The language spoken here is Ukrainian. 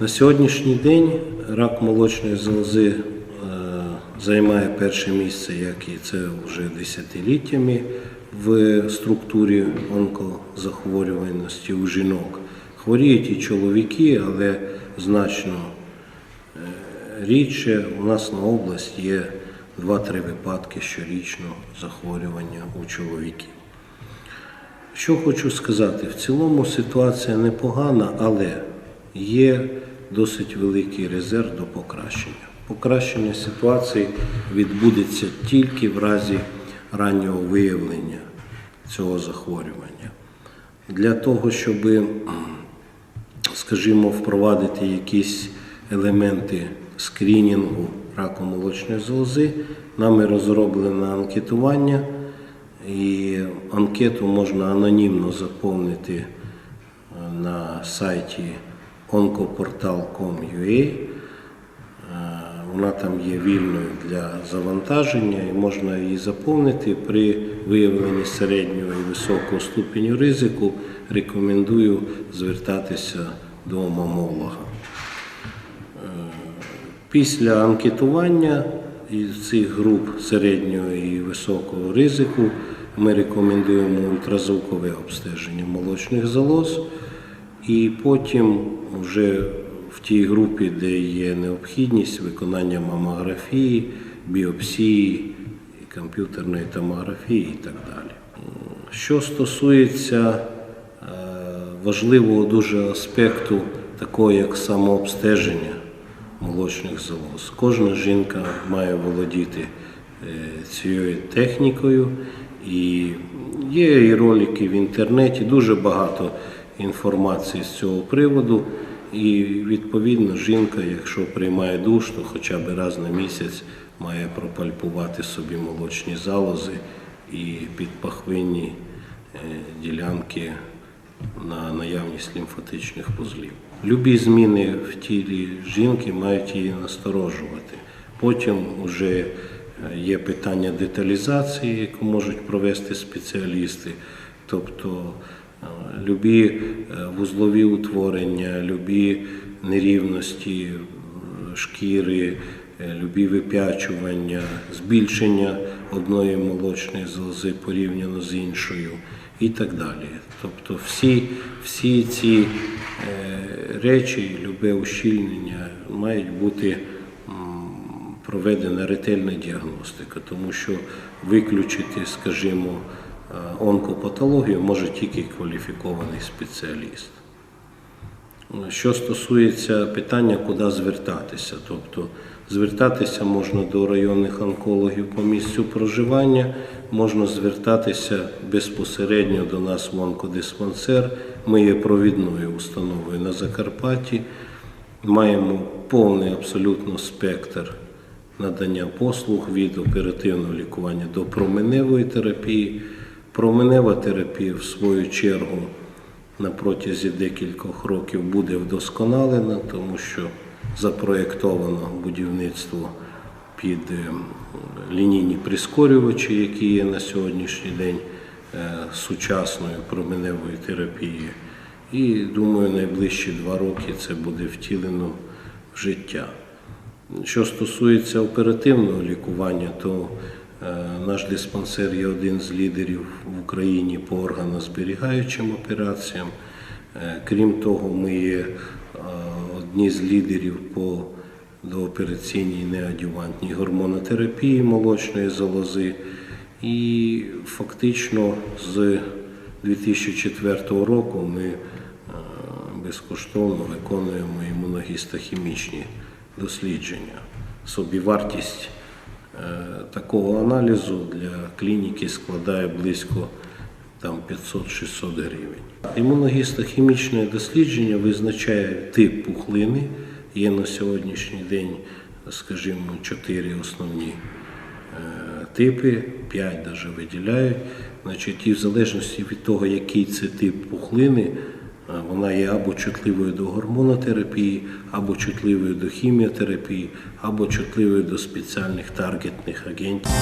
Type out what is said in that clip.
На сьогоднішній день рак молочної залози е, займає перше місце, як і це вже десятиліттями в структурі онкозахворюваності у жінок. Хворіють і чоловіки, але значно е, рідше у нас на область є 2-3 випадки щорічно захворювання у чоловіків. Що хочу сказати, в цілому ситуація непогана, але є досить великий резерв до покращення. Покращення ситуації відбудеться тільки в разі раннього виявлення цього захворювання. Для того, щоб, скажімо, впровадити якісь елементи скрінінгу раку молочної залози, нами розроблено анкетування. І анкету можна анонімно заповнити е, на сайті oncoportal.com.ua. Е, Вона там є вільною для завантаження і можна її заповнити при виявленні середнього і високого ступеню ризику. Рекомендую звертатися до мамолога. Після анкетування цих груп середнього і високого ризику ми рекомендуємо ультразвукове обстеження молочних залоз, і потім вже в тій групі, де є необхідність виконання мамографії, біопсії, комп'ютерної томографії і так далі. Що стосується е, важливого дуже аспекту, такого як самообстеження молочних залоз. Кожна жінка має володіти е, цією технікою. І є і ролики в інтернеті, дуже багато інформації з цього приводу. І відповідно жінка, якщо приймає душ, то хоча б раз на місяць має пропальпувати собі молочні залози і підпахвинні е, ділянки на наявність лімфатичних вузлів. Любі зміни в тілі жінки мають її насторожувати. Потім вже є питання деталізації, яку можуть провести спеціалісти. Тобто е, любі е, вузлові утворення, любі нерівності е, шкіри, е, любі вип'ячування, збільшення одної молочної залози порівняно з іншою і так далі. Тобто всі, всі ці речі, любе ущільнення мають бути проведена ретельна діагностика, тому що виключити, скажімо, онкопатологію може тільки кваліфікований спеціаліст. Що стосується питання, куди звертатися, тобто звертатися можна до районних онкологів по місцю проживання, можна звертатися безпосередньо до нас в онкодиспансер. Ми є провідною установою на Закарпатті, маємо повний абсолютно спектр надання послуг від оперативного лікування до променевої терапії. Променева терапія, в свою чергу, на протязі декількох років буде вдосконалена, тому що запроєктовано будівництво під е, лінійні прискорювачі, які є на сьогоднішній день е, сучасною променевою терапією. І думаю, найближчі два роки це буде втілено в життя. Що стосується оперативного лікування, то наш диспансер є один з лідерів в Україні по органозберігаючим операціям. Е, Крім того, ми є е, одні з лідерів по доопераційній неадювантній гормонотерапії молочної залози. І фактично з 2004 року ми е, безкоштовно виконуємо імуногістохімічні дослідження. Собівартість е, такого аналізу для клініки складає близько там 500-600 гривень. Імуногістохімічне дослідження визначає тип пухлини. Є на сьогоднішній день, скажімо, чотири основні е, типи, 5 навіть виділяють. Значить, і в залежності від того, який це тип пухлини, е, вона є або чутливою до гормонотерапії, або чутливою до хіміотерапії, або чутливою до спеціальних таргетних агентів.